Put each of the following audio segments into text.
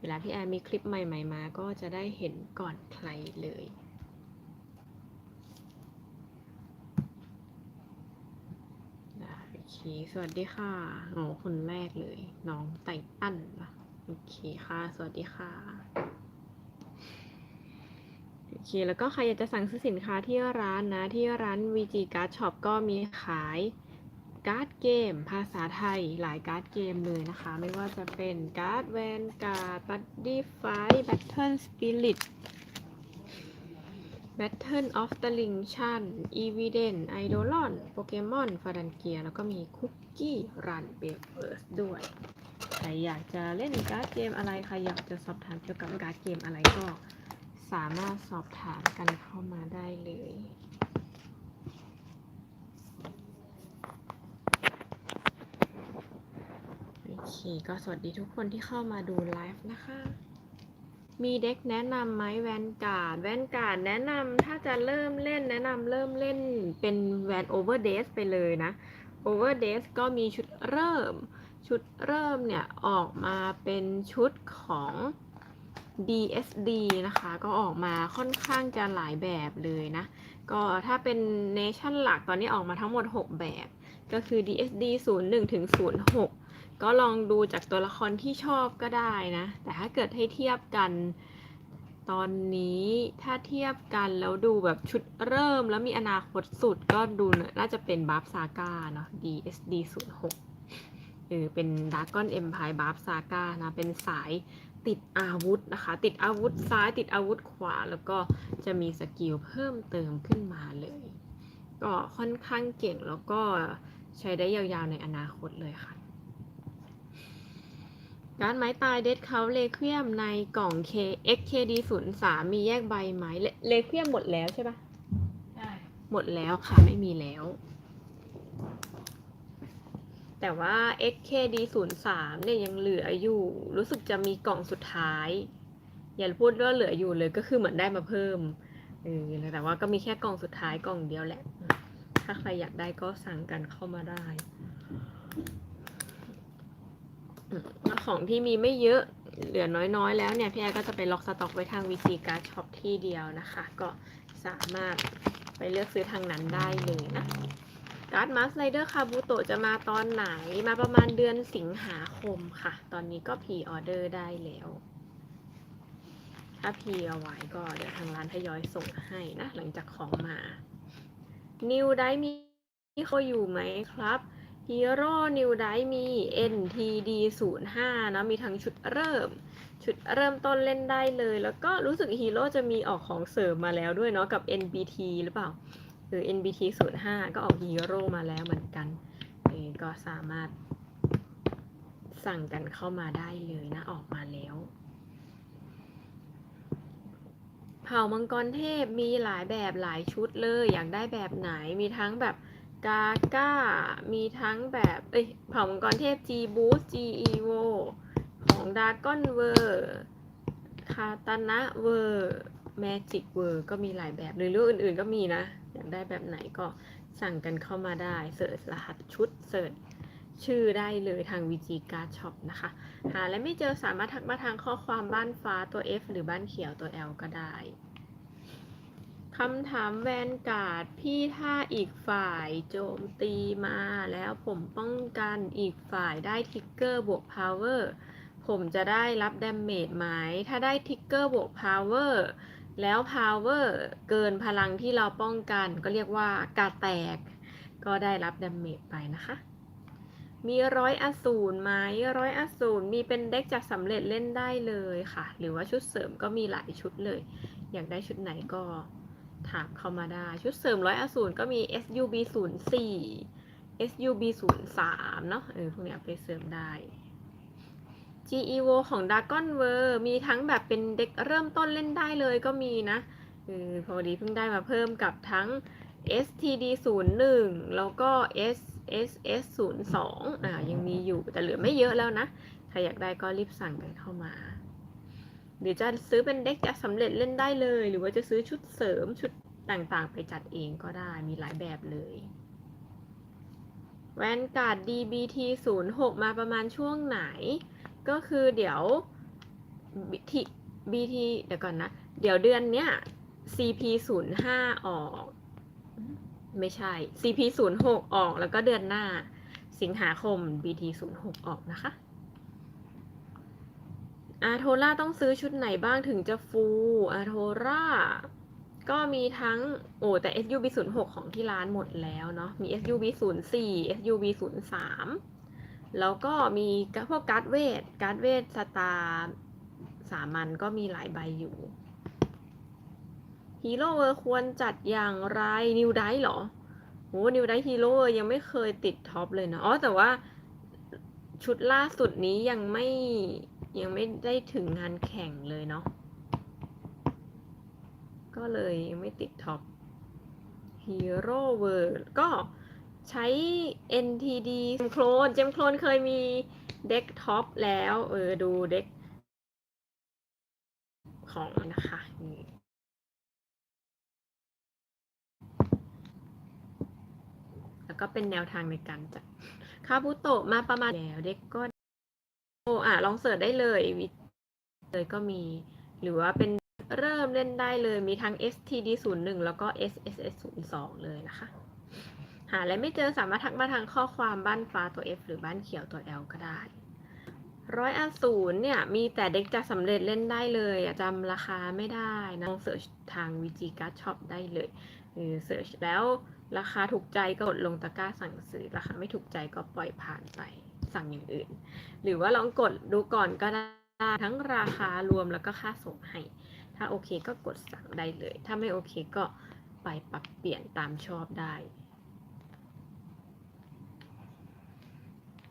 เวลาพี่แอนมีคลิปใหม่ ๆ มา ก็จะได้เห็นก่อนใครเลย โอเค สวัสดีค่ะโอ้คนแรกเลย น้องไตตันปะโอเคค่ะ สวัสดีค่ะ โอเค แล้วก็ใครอยากจะสั่งซื้อสินค้าที่ร้านนะ ที่ร้าน VG Card Shop ก็มีขาย การ์ดเกม ภาษาไทยหลายการ์ดเกมเลยนะคะ ไม่ว่าจะเป็นการ์ดแวนการ์ดบัดดี้ไฟแบทเทิลสปิริต Battle of the l i n c h a n Evident Eidolon โปเกมอนฟาดันเกียแล้วก็มีคุกกี้รันเบเ e อร์สด้วย ใครอยากจะเล่นการ์ดเกมอะไร ใครอยากจะสอบถามเกี่ยวกับการ์ดเกมอะไรก็สามารถสอบถามกันเข้ามาได้เลย โอ เค ก็สวัสดีทุกคนที่เข้ามาดูไลฟ์นะคะ มีเด็กแนะนำไหมแวนการ์ดแวนการ์ดแนะนำถ้าจะเริ่มเล่นแนะนำเริ่มเล่นเป็นแวนโอเวอร์เดสไปเลยนะโอเวอร์เดสก็มีชุดเริ่ม ชุดเริ่มเนี่ย ออกมาเป็นชุดของ DSD นะคะ ก็ออกมาค่อนข้างจะหลายแบบเลยนะ ก็ถ้าเป็นเนชั่นหลักตอนนี้ออกมาทั้งหมด 6 แบบ ก็คือ DSD 01ถึง06 ก็ลองดูจากตัวละครที่ชอบก็ได้นะ แต่ถ้าเกิดให้เทียบกันตอนนี้ถ้าเทียบกันแล้วดูแบบชุดเริ่มแล้วมีอนาคตสุดก็ดูน่าจะเป็นบัฟซาก้าเนาะ DSD 06เออเป็น Dragon Empire บัฟซาก้านะ เป็นสายติดอาวุธนะคะ ติดอาวุธซ้ายติดอาวุธขวา แล้วก็จะมีสกิลเพิ่มเติมขึ้นมาเลย ก็ค่อนข้างเก่งแล้วก็ใช้ได้ยาวๆในอนาคตเลยค่ะ การดไม้ตายเดดเขาเลเคียมในกล่อง K XKD 0 3มีแยกใบไหมเลเลเคียมหมดแล้วใช่ปะใช่หมดแล้วค่ะไม่มีแล้ว แต่ว่า XKD 0 3เนี่ยยังเหลืออยู่ รู้สึกจะมีกล่องสุดท้าย อย่าพูดว่าเหลืออยู่เลยก็คือเหมือนได้มาเพิ่มเออแต่ว่าก็มีแค่กล่องสุดท้ายกล่องเดียวแหละ ถ้าใครอยากได้ก็สั่งกันเข้ามาได้ ของที่มีไม่เยอะเหลือน้อยๆ แล้วเนี่ยพี่แอร์ก็จะไปล็อกสต็อกไว้ทาง VC Card Shop ที่เดียวนะคะ ก็สามารถไปเลือกซื้อทางนั้นได้เลยนะการ์ดมาสไลเดอร์คาบูโตจะมาตอนไหนมาประมาณเดือนสิงหาคมค่ะ ตอนนี้ก็พีออเดอร์ได้แล้ว ถ้าพีเอาไว้ก็เดี๋ยวทางร้านทยอยส่งให้นะ หลังจากของมา นิวได้มีเขาอยู่ไหมครับ ฮีโร่นิวไดมี NTD 0 5นะมีทั้งชุดเริ่ม ชุดเริ่มต้นเล่นได้เลย แล้วก็รู้สึกฮีโร่จะมีออกของเสริมมาแล้วด้วยเนาะกับ NBT หรือเปล่า หรือ NBT 0 5ก็ออกฮีโร่มาแล้วเหมือนกันเออก็สามารถสั่งกันเข้ามาได้เลยนะ ออกมาแล้วเผ่ามังกรเทพมีหลายแบบหลายชุดเลย อยากได้แบบไหนมีทั้งแบบ กาก้า มีทั้งแบบ เอ้ยเผ่ามังกรเทพ G Boost G Evo ของดากอนเวอร์คาตานะเวอร์แมจิกเวอร์ก็มีหลายแบบหรือเรื่องอื่นๆก็มีนะ อยากได้แบบไหนก็สั่งกันเข้ามาได้ เสิร์ชรหัสชุด เสิร์ชชื่อได้เลยทาง VG Card Shop นะคะ หาและไม่เจอสามารถทักมาทางข้อความบ้านฟ้าตัว F หรือบ้านเขียวตัว L ก็ได้ คำถามแวนการ์ดพี่ถ้าอีกฝ่ายโจมตีมาแล้วผมป้องกันอีกฝ่ายได้ทิกเกอร์บวกพาวเวอร์ผมจะได้รับดาเมจไหม ถ้าได้ทิกเกอร์บวกพาวเวอร์แล้วพาวเวอร์เกินพลังที่เราป้องกัน ก็เรียกว่ากาแตก ก็ได้รับดาเมจไปนะคะ มีร้อยอสูรไหมร้อยอสูรมีเป็นเด็กจากสำเร็จเล่นได้เลยค่ะ หรือว่าชุดเสริมก็มีหลายชุดเลย อยากได้ชุดไหนก็ ถามเข้ามาได้ ชุดเสริมร้อยอสูรก็มี SUB 0 4 SUB 0 3เนาะเออพวกเนี้ยไปเสริมได้ G E O ของ Dragon w o r มีทั้งแบบเป็นเด็กเริ่มต้นเล่นได้เลยก็มีนะเออพอดีเพิ่งได้มาเพิ่มกับทั้ง STD 0 1แล้วก็ SSS 0 2อ่ายังมีอยู่แต่เหลือไม่เยอะแล้วนะ ใครอยากได้ก็รีบสั่งกันเข้ามา หรือจะซื้อเป็นเด็กจะสำเร็จเล่นได้เลย หรือว่าจะซื้อชุดเสริมชุดต่างๆ ไปจัดเองก็ได้มีหลายแบบเลยแวนการ์ด DBT 0 6มาประมาณช่วงไหน ก็คือเดี๋ยว BT BT เดี๋ยวก่อนนะ เดี๋ยวเดือนเนี้ย CP 0 5ออก ไม่ใช่ CP 0 6ออกแล้วก็เดือนหน้า สิงหาคม BT 0 6ออกนะคะ อาโทล่าต้องซื้อชุดไหนบ้างถึงจะฟูอาโทล่าก็มีทั้งโอ้แต่ SUV 0 6ของที่ร้านหมดแล้วเนาะมี SUV 0 4 SUV 0 3แล้วก็มีพวกการ์ดเวทการ์ดเวทสตาร์สามัญก็มีหลายใบอยู่ฮีโร่เวอร์ควรจัดอย่างไรนิวไดเหรอโอ้นิวไดฮีโร่ยังไม่เคยติดท็อปเลยเนาะอ๋อแต่ว่าชุดล่าสุดนี้ยังไม่ ยังไม่ได้ถึงงานแข่งเลยเนาะ ก็เลยยังไม่ติดท็อปฮีโร่เวอร์ก็ใช้ NTD เจมโคลน เจมโคลนเคยมีเด็กท็อปแล้ว เออ ดูเด็กของนะคะแล้วก็เป็นแนวทางในการจัดคาบุโตะมาประมาณแล้วเด็กก็ โอ้อะลองเสิร์ชได้เลยวิเลยก็มี หรือว่าเป็นเริ่มเล่นได้เลยมีทั้ง STD 0 1แล้วก็ SSS 0 2เลยนะคะ หาอะไรไม่เจอสามารถทักมาทางข้อความบ้านฟ้าตัว F หรือบ้านเขียวตัว L ก็ได้ ร้อยอสูรเนี่ยมีแต่เด็กจะสำเร็จเล่นได้เลยจำราคาไม่ได้นะลองเสิร์ชทางวิจิการ์ดช็อปได้เลยเออเสิร์ชแล้วราคาถูกใจก็กดลงตะกร้าสั่งซื้อราคาไม่ถูกใจก็ปล่อยผ่านไป สั่งอย่างอื่น หรือว่าลองกดดูก่อนก็ได้ทั้งราคารวมแล้วก็ค่าส่งให้ ถ้าโอเคก็กดสั่งได้เลย ถ้าไม่โอเคก็ไปปรับเปลี่ยนตามชอบได้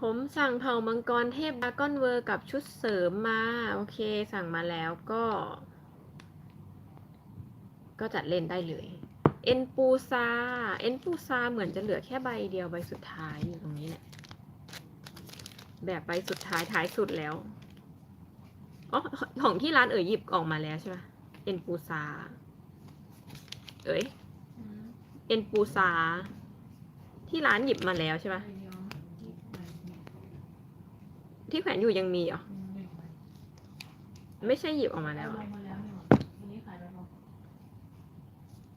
ผมสั่งเผ่ามังกรเทพดากอนเวอร์กับชุดเสริมมา โอเค สั่งมาแล้วก็ ก็จัดเล่นได้เลย เอ็นปูซา เอ็นปูซาเหมือนจะเหลือแค่ใบเดียวใบสุดท้ายอยู่ตรงนี้แหละ แบบใบสุดท้ายท้ายสุดแล้วอ๋อของที่ร้านเอ๋ยหยิบออกมาแล้วใช่ไหมเอ็นปูซา เอ๋ยเอ็นปูซา ที่ร้านหยิบมาแล้วใช่ไหมที่แขวนอยู่ยังมีเหรอ ไม่ใช่หยิบออกมาแล้วเหรอ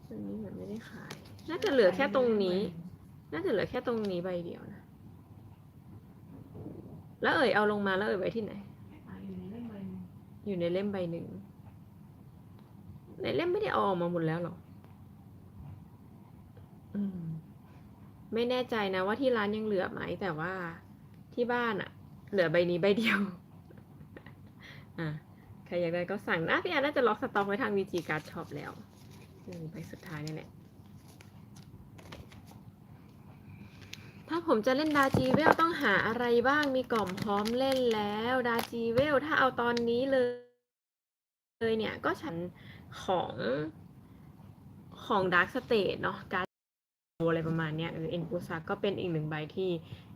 อันนี้เหมือนไม่ได้ขาย น่าจะเหลือแค่ตรงนี้ น่าจะเหลือแค่ตรงนี้ใบเดียวนะ แล้วเอ่ยเอาลงมาแล้วเอ่ยไว้ที่ไหน อยู่ในเล่มใบหนึ่ง ในเล่มไม่ได้เอาออกมาหมดแล้วหรออืม ไม่แน่ใจนะว่าที่ร้านยังเหลือไหม แต่ว่าที่บ้านอะเหลือใบนี้ใบเดียว อะใครอยากได้ก็สั่งนะพี่อนน่าจะล็อกสต็อกไว้ทาง VG Card Shop แล้วอืมใบสุดท้ายนี่แหละ ถ้าผมจะเล่นดาจีเวลต้องหาอะไรบ้างมีกล่อมพร้อมเล่นแล้ว ดาจีเวลถ้าเอาตอนนี้เลย เลยเนี่ยก็ฉันของของดาร์ s สเต e เนาะการอะไรประมาณเนี้ยเออเอ็นปูซาก็เป็นอีกหนึ่งใบที่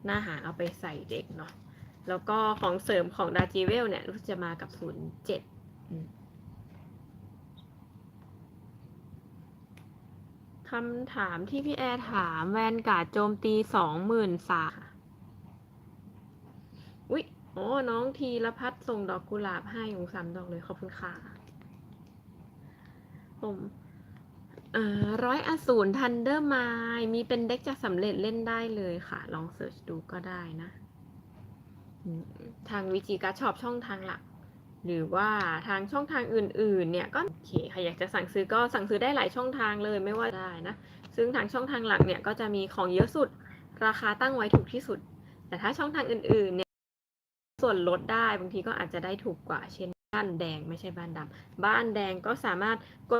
น่าหาเอาไปใส่เด็กเนาะแล้วก็ของเสริมของดาจีเวลเนี่ยรู้สึกจะมากับศูนย์เจ็ด คำถามที่พี่แอร์ถามแวนการ์ดโจมตีสองหมื่นสาอุ๊ยโอ้น้องทีละพัดส่งดอกกุหลาบให้องสามดอกเลย ขอบคุณค่ะ ผมร้อยอสูรทันเดอร์ไมมีเป็นเด็กจะสำเร็จเล่นได้เลยค่ะ ลองเสิร์ชดูก็ได้นะ ทางวิจิการช็อปช่องทางหลัก หรือว่าทางช่องทางอื่นๆ เนี่ยก็โอเคใครอยากจะสั่งซื้อก็สั่งซื้อได้หลายช่องทางเลยไม่ว่าได้นะ ซึ่งทางช่องทางหลักเนี่ยก็จะมีของเยอะสุด ราคาตั้งไว้ถูกที่สุด แต่ถ้าช่องทางอื่นๆ เนี่ย ส่วนลดได้บางทีก็อาจจะได้ถูกกว่า เช่นบ้านแดงไม่ใช่บ้านดำบ้านแดงก็สามารถก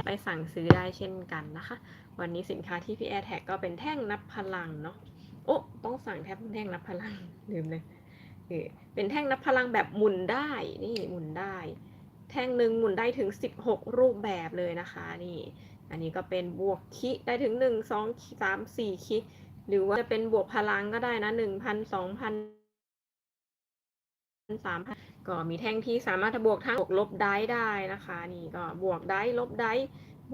ดไปสั่งซื้อได้เช่นกันนะคะ วันนี้สินค้าที่พี่แอร์แท็กก็เป็นแท่งนับพลังเนาะโอ้ต้องสั่งแทบแท่งนับพลังลืมเลย เออเป็นแท่งนับพลังแบบหมุนได้นี่หมุนได้ แท่งหนึ่งหมุนได้ถึง 16 รูปแบบเลยนะคะนี่อันนี้ก็เป็นบวกคิได้ถึง 1 2 3 4คิหรือว่าจะเป็นบวกพลังก็ได้นะ1,000 2,000สามพันก็มีแท่งที่สามารถบวกทั้งบวกลบได้ได้นะคะ นี่ก็บวกได้ลบได้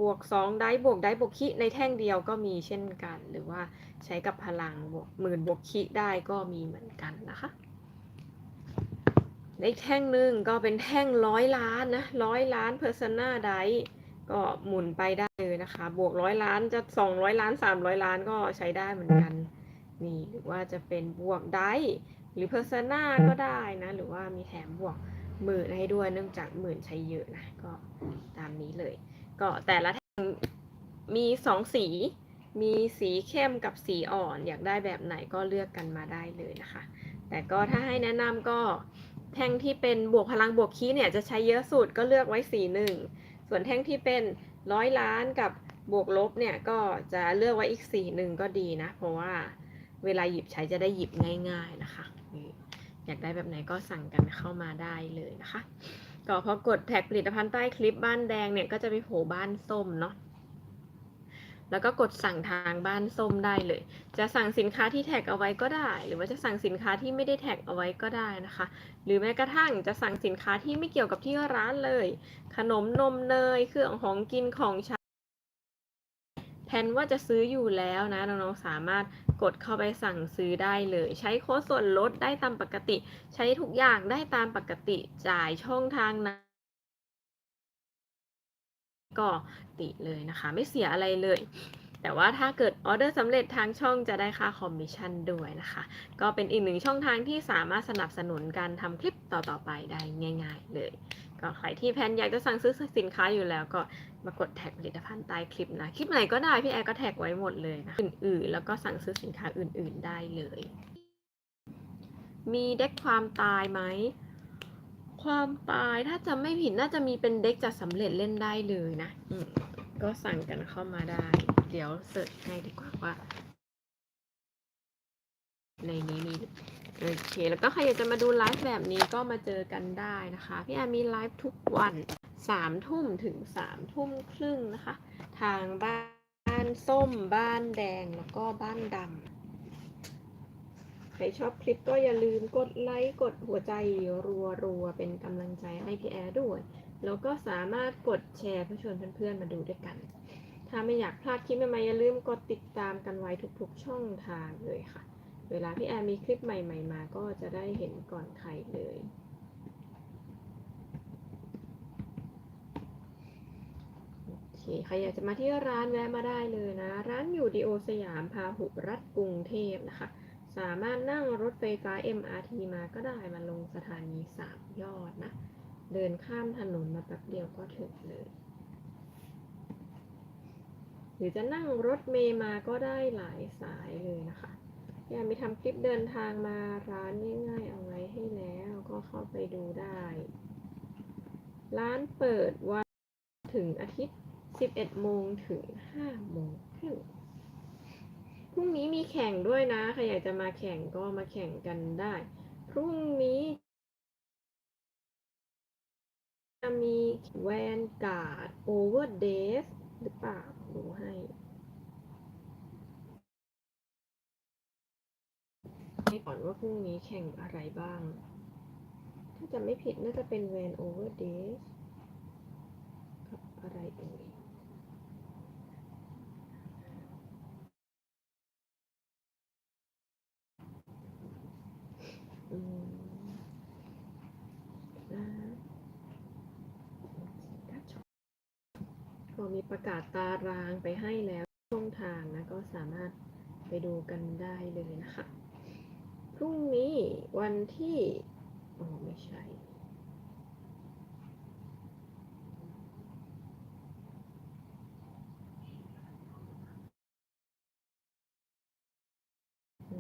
บวกสองได้บวกได้บวกคิในแท่งเดียวก็มีเช่นกัน หรือว่าใช้กับพลังบวกหมื่นบวกคิได้ก็มีเหมือนกันนะคะ อีกแท่งหนึ่งก็เป็นแท่งร้อยล้านนะร้อยล้าน Persona d i ก็หมุนไปได้เลยนะคะ บวกร้อยล้านจะสองร้อยล้านสามร้อยล้านก็ใช้ได้เหมือนกัน นี่หรือว่าจะเป็นบวกได้หรือ Persona ก็ได้นะ หรือว่ามีแถมบวกหมื่นให้ด้วยเนื่องจากหมื่นใช้เยอะนะ ก็ตามนี้เลย ก็แต่ละแท่งมีสองสี มีสีเข้มกับสีอ่อน อยากได้แบบไหนก็เลือกกันมาได้เลยนะคะ แต่ก็ถ้าให้แนะนำก็ แท่งที่เป็นบวกพลังบวกคีย์เนี่ยจะใช้เยอะสุดก็เลือกไว้สีหนึ่ง ส่วนแท่งที่เป็นร้อยล้านกับบวกลบเนี่ยก็จะเลือกไว้อีกสีหนึ่งก็ดีนะ เพราะว่าเวลาหยิบใช้จะได้หยิบง่าย ๆนะคะอยากได้แบบไหนก็สั่งกันเข้ามาได้เลยนะคะ ก็พอกดแท็กผลิตภัณฑ์ใต้คลิปบ้านแดงเนี่ยก็จะไปโผล่บ้านส้มเนาะ แล้วก็กดสั่งทางบ้านส้มได้เลย จะสั่งสินค้าที่แท็กเอาไว้ก็ได้ หรือว่าจะสั่งสินค้าที่ไม่ได้แท็กเอาไว้ก็ได้นะคะ หรือแม้กระทั่งจะสั่งสินค้าที่ไม่เกี่ยวกับที่ร้านเลย ขนมนมเนยเครื่องของกินของใช้แทนว่าจะซื้ออยู่แล้วนะน้องๆสามารถกดเข้าไปสั่งซื้อได้เลย ใช้โค้ดส่วนลดได้ตามปกติ ใช้ทุกอย่างได้ตามปกติจ่ายช่องทางนั้น ก็ติเลยนะคะ ไม่เสียอะไรเลย แต่ว่าถ้าเกิดออเดอร์สำเร็จทางช่องจะได้ค่าคอมมิชชั่นด้วยนะคะ ก็เป็นอีกหนึ่งช่องทางที่สามารถสนับสนุนการทำคลิปต่อๆไปได้ง่าย ๆ เลย ก็ใครที่แพนอยากจะสั่งซื้อสินค้าอยู่แล้วก็มากดแท็กผลิตภัณฑ์ใต้คลิปนะ คลิปไหนก็ได้พี่แอร์ก็แท็กไว้หมดเลยนะอื่นๆ แล้วก็สั่งซื้อสินค้าอื่น ๆได้เลย มีเด็กความตายไหม ความตายถ้าจำไม่ผิดน่าจะมีเป็นเด็กจัดสำเร็จเล่นได้เลยนะก็สั่งกันเข้ามาได้ เดี๋ยวเสิร์ชให้ดีกว่าว่า ในนี้มีโอเค แล้วก็ใครอยากจะมาดูไลฟ์แบบนี้ก็มาเจอกันได้นะคะ พี่แอมมีไลฟ์ทุกวันสามทุ่มถึงสามทุ่มครึ่งนะคะ ทางบ้านส้มบ้านแดงแล้วก็บ้านดำ ใครชอบคลิปก็อย่าลืมกดไลค์กดหัวใจรัวๆ เป็นกำลังใจให้พี่แอร์ด้วย แล้วก็สามารถกดแชร์เพื่อชวนเพื่อนๆมาดูด้วยกัน ถ้าไม่อยากพลาดคลิปใหม่ๆอย่าลืมกดติดตามกันไว้ทุกๆ ช่องทางเลยค่ะ เวลาพี่แอร์มีคลิปใหม่ๆมาก็จะได้เห็นก่อนใครเลยโอเคใครอยากจะมาที่ร้านแวะมาได้เลยนะ ร้านอยู่ดีโอสยามพาหุรัฐกรุงเทพนะคะ สามารถนั่งรถไฟฟ้า MRT มาก็ได้มาลงสถานีสามยอดนะ เดินข้ามถนนมาแป๊บเดียวก็ถึงเลย หรือจะนั่งรถเมย์มาก็ได้หลายสายเลยนะคะอยากมีทำคลิปเดินทางมาร้านง่ายๆเอาไว้ให้แล้วก็เข้าไปดูได้ ร้านเปิดวันถึงอาทิตย์ 11 โมงถึง 5 โมงครึ่ง พรุ่งนี้มีแข่งด้วยนะ ใครอยากจะมาแข่งก็มาแข่งกันได้ พรุ่งนี้จะมีแวนการ์ดโอเวอร์เดสหรือเปล่าดูให้ให้ก่อนว่าพรุ่งนี้แข่งอะไรบ้าง ถ้าจะไม่ผิดน่าจะเป็นแวนโอเวอร์เดสกับอะไรเอ่ย อืมนะ ก็มีประกาศตารางไปให้แล้วช่องทางนะก็สามารถไปดูกันได้เลยนะคะ พรุ่งนี้วันที่อ๋อไม่ใช่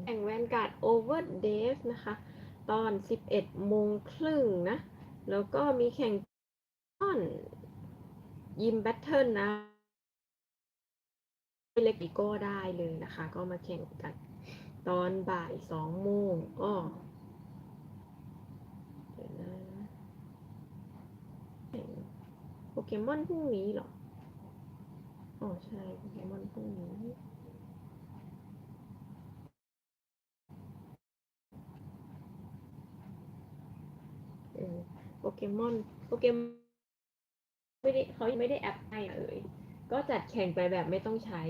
แข่งแวนการ์ดโอเวอร์เดฟนะคะ ตอน 11โมงครึ่งนะ แล้วก็มีแข่งตอน ยิมแบทเทิลนะเล็กอีโก้ได้เลยนะคะ ก็มาแข่งกันตอนบ่าย2โมงก็เดี๋ยวนะโปเกมอนพรุ่งนี้เหรออ๋อใช่โปเกมอนพรุ่งนี้โปเกมอนโปเกม ไม่ได้เขายังไม่ได้แอปให้เลยก็จัดแข่งไปแบบไม่ต้องใช้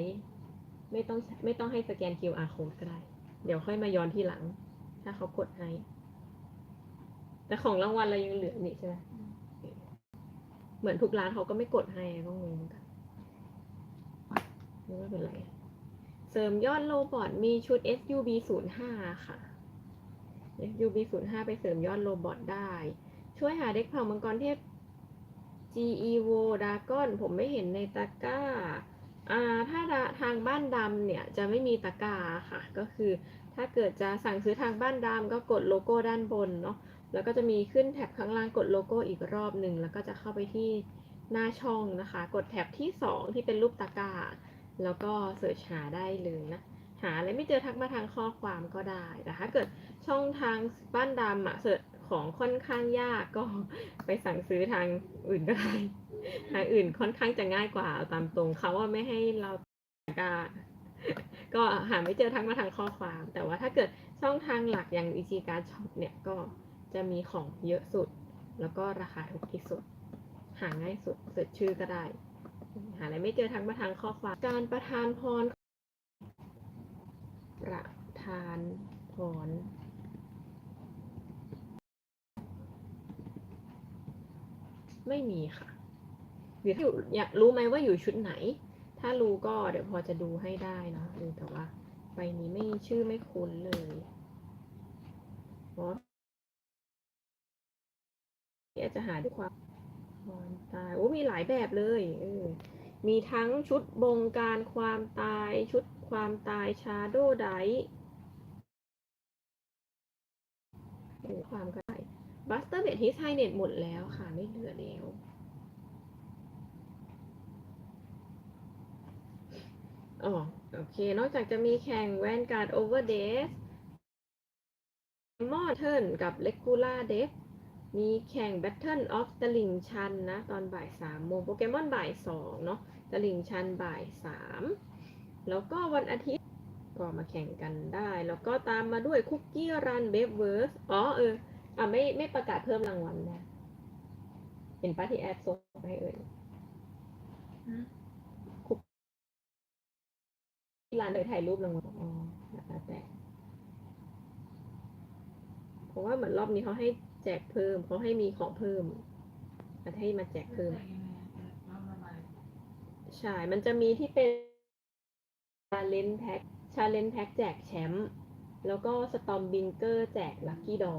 ไม่ต้องไม่ต้องให้สแกน QR code ก็ได้ เดี๋ยวค่อยมาย้อนที่หลัง ถ้าเขากดให้ แต่ของรางวัลเรายังเหลือนี่ใช่ไหมเหมือนทุกร้านเขาก็ไม่กดให้ก็งงเหมือนกันไม่เป็นไรเสริมยอดโลบอทมีชุด SUB 0 5ค่ะ SUB 0 5ไปเสริมยอดโลบอทได้ ช่วยหาเด็กเผ่ามังกรเทพ GEVO ดากอนผมไม่เห็นในตะกร้าอ่าถ้าทางบ้านดำเนี่ยจะไม่มีตะกร้าค่ะ ก็คือถ้าเกิดจะสั่งซื้อทางบ้านดำก็กดโลโก้ด้านบนเนาะแล้วก็จะมีขึ้นแท็บข้างล่างกดโลโก้อีกรอบหนึ่งแล้วก็จะเข้าไปที่หน้าช่องนะคะ กดแท็บที่ 2 ที่เป็นรูปตะกร้าแล้วก็เสิร์ชหาได้เลยนะหาอะไรไม่เจอทักมาทางข้อความก็ได้แต่ถ้าเกิดช่องทางบ้านดำอะเสิร์ช ของค่อนข้างยากก็ไปสั่งซื้อทางอื่นก็ได้ทางอื่นค่อนข้างจะง่ายกว่าตามตรงเขาว่าไม่ให้เรากร้าก็หาไม่เจอทักมาทางข้อความ แต่ว่าถ้าเกิดช่องทางหลักอย่าง e g card shop เนี่ยก็จะมีของเยอะสุด แล้วก็ราคาถูกที่สุด หาง่ายสุดเสิร์ชชื่อก็ได้ หาอะไรไม่เจอทักมาทางข้อความ การประทานพรประทานพร ไม่มีค่ะหรือถ้าอยู่อยากรู้ไหมว่าอยู่ชุดไหน ถ้ารู้ก็เดี๋ยวพอจะดูให้ได้เนะแต่ว่าใบนี้ไม่ชื่อไม่คุ้นเลยเพราะเดี๋ยวจะหาด้วยความความตายโอ้มีหลายแบบเลยเออมีทั้งชุดบงการความตายชุดความตายชาโดไดความก็ได้ บัสเตอร์เบทฮิสไฮเน็ตหมดแล้วค่ะ ไม่เหลือแล้ว อ๋อ โอเค นอกจากจะมีแข่งแวนการ์ดโอเวอร์เดสมอเทิร์นกับเลกูล่าเดฟมีแข่ง Battle of ตลิงชันนะ ตอนบ่ายสามโมงโปเกมอนบ่ายสองเนาะตลิงชันบ่ายสามแล้วก็วันอาทิตย์ก็มาแข่งกันได้ แล้วก็ตามมาด้วยคุกกี้รันเบฟเวิร์สอ๋อเออ อะไม่ไม่ประกาศเพิ่มรางวัลนะเห็นป้าที่แอดส่งไปเอ่ยที่ร้านเลยถ่ายรูปรางวัลอ๋อแล้วแต่เพราะว่าเหมือนรอบนี้เขาให้แจกเพิ่มเขาให้มีของเพิ่มอาจให้มาแจกเพิ่ม ใช่ มันจะมีที่เป็นชาเลนแพ็กชาเลนแพ็กแจกแชมป์แล้วก็สตอมบิงเกอร์แจกลัคกี้ดอ